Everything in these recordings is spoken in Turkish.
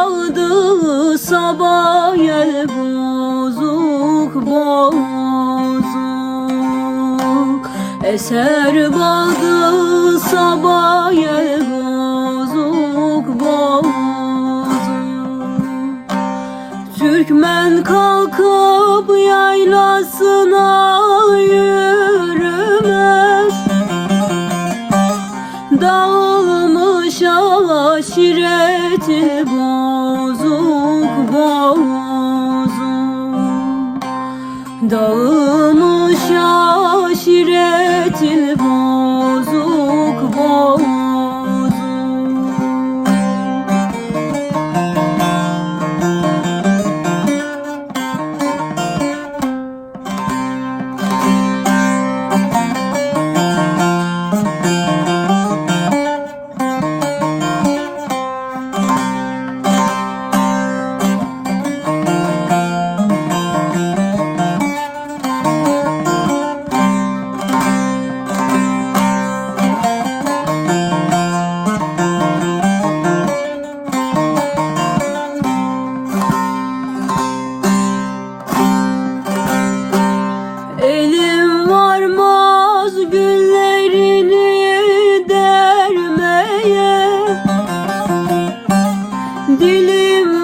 Bağdı sabah yel bozuk bozuk. Eser bağdı sabah yel bozuk bozuk. Türkmen kalkıp yaylasına yürümez. Dağılmış aşireti bozuk Dağılmış aşireti bozuk bozuk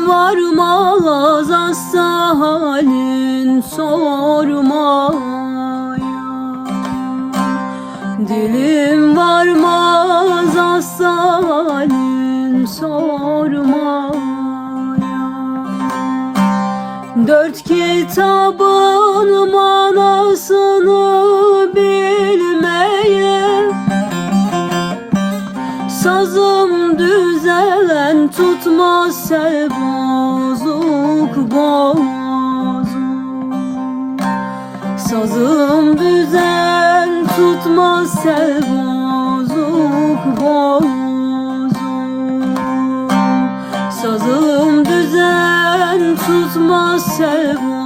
varmaz asla halin sormaya. Dilim varmaz asla halin sormaya. Dört kitabın manasını bilmeye Sazım düzelen tutmaz sel bozuk bozuk Sazım düzen tutmaz sel bozuk bozuk Sazım düzen tutmaz sel bozuk